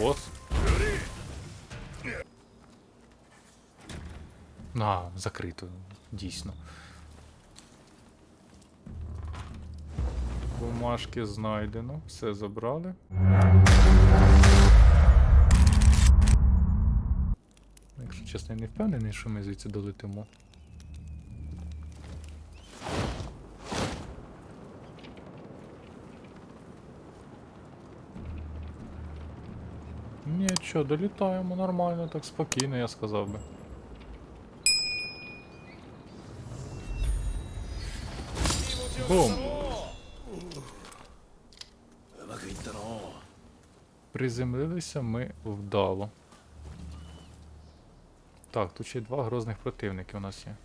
бос. А, закрито, дійсно. Бумажки знайдено, все забрали. Якщо чесно, я не впевнений, що ми звідси долетимо. Ні, що, долітаємо нормально, так спокійно, я сказав би. Бум! Приземлилися ми вдало. Так, тут ще й два грозних противники у нас є.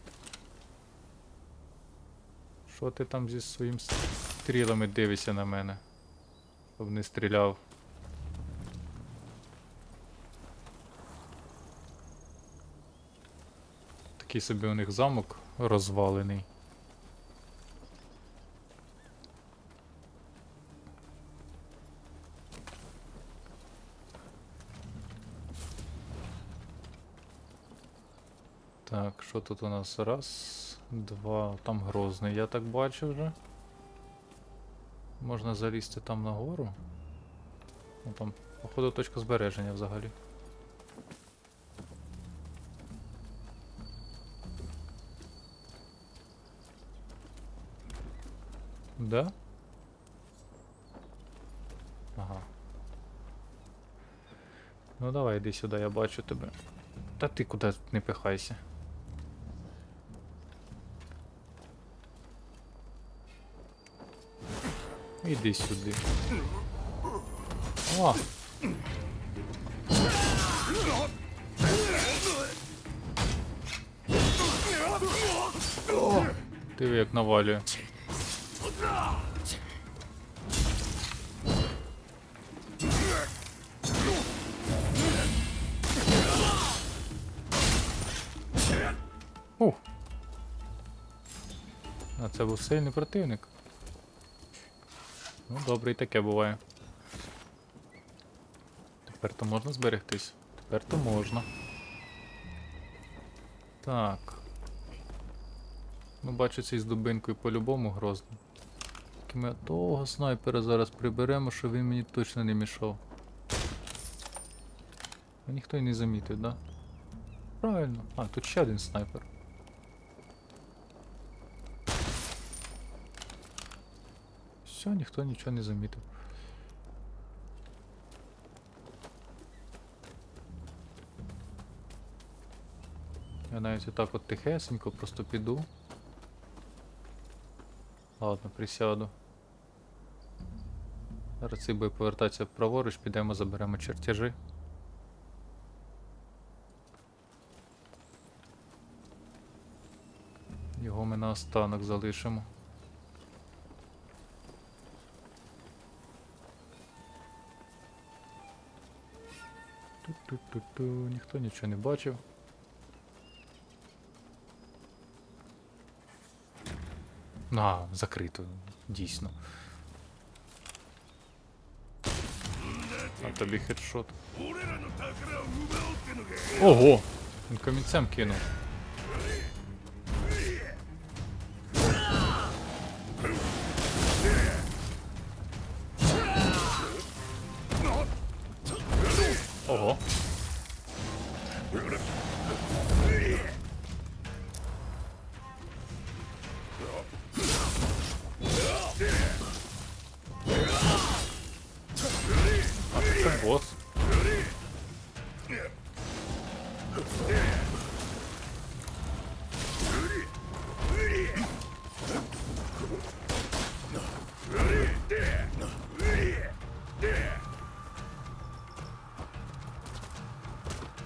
Що ти там зі своїм стрілами дивишся на мене? Щоб не стріляв. Такий собі у них замок розвалений. Так, що тут у нас? Раз, два. Там грозний, я так бачу вже. Можна залізти там нагору. Ну там, походу, точка збереження взагалі. Да? Ага. Ну давай, іди сюди, я бачу тебе. Та ти куди не пихайся. Іди сюди. О! Диви, як навалює. А це був сильний противник. Ну, добре, і таке буває. Тепер то можна зберегтись? Тепер то можна. Так. Ну, бачу цей з дубинкою по-любому грозно. Тільки ми того снайпера зараз приберемо, щоб він мені точно не мішав. А ніхто й не замітив, да? Правильно. А, тут ще один снайпер. Все, ніхто нічого не замітив. Я навіть отак от тихесенько просто піду. Ладно, присяду. Зараз буде повертатися праворуч, підемо, заберемо чертежі. Його ми на останок залишимо. Ту-ту-ту-ту, ніхто нічого не бачив. А, закрито, дійсно. На тобі хедшот. Ого! Він камінцем кинув. Ого. босс.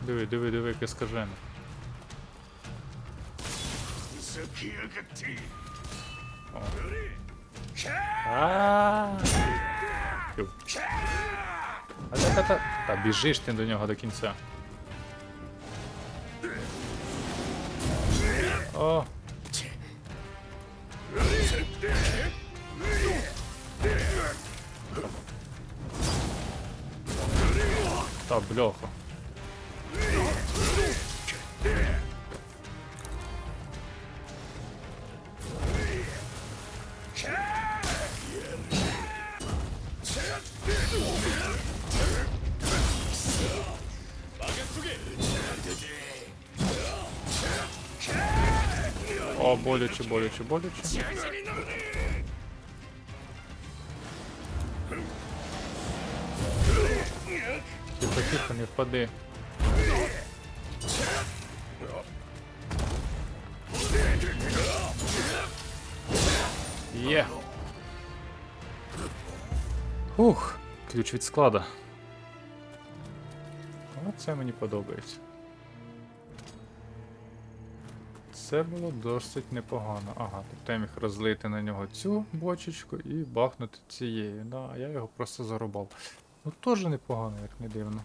Диви, диви, диви, яке скажене. О. А. -а, -а. А та та та. Та біжиш ти до нього до кінця. О. Та бляха. О, боляче, боляче, боляче. Тихо, тихо, не впади. Є. Ух, ключ від склада. Оце мені подобається. Це було досить непогано. Ага, тобто я міг розлити на нього цю бочечку і бахнути цією. Да, я його просто зарубав. Ну теж непогано, як не дивно.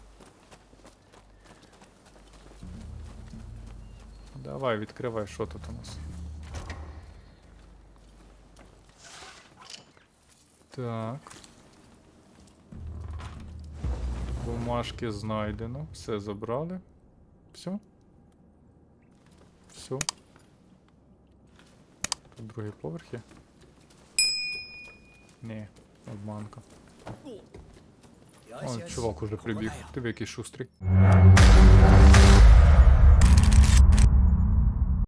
Давай, відкривай, що тут у нас. Так. Бумажки знайдено. Все забрали. Все. Все. Тут другий поверх. Ні, обманка. О, чувак уже прибіг. Ти який шустрий.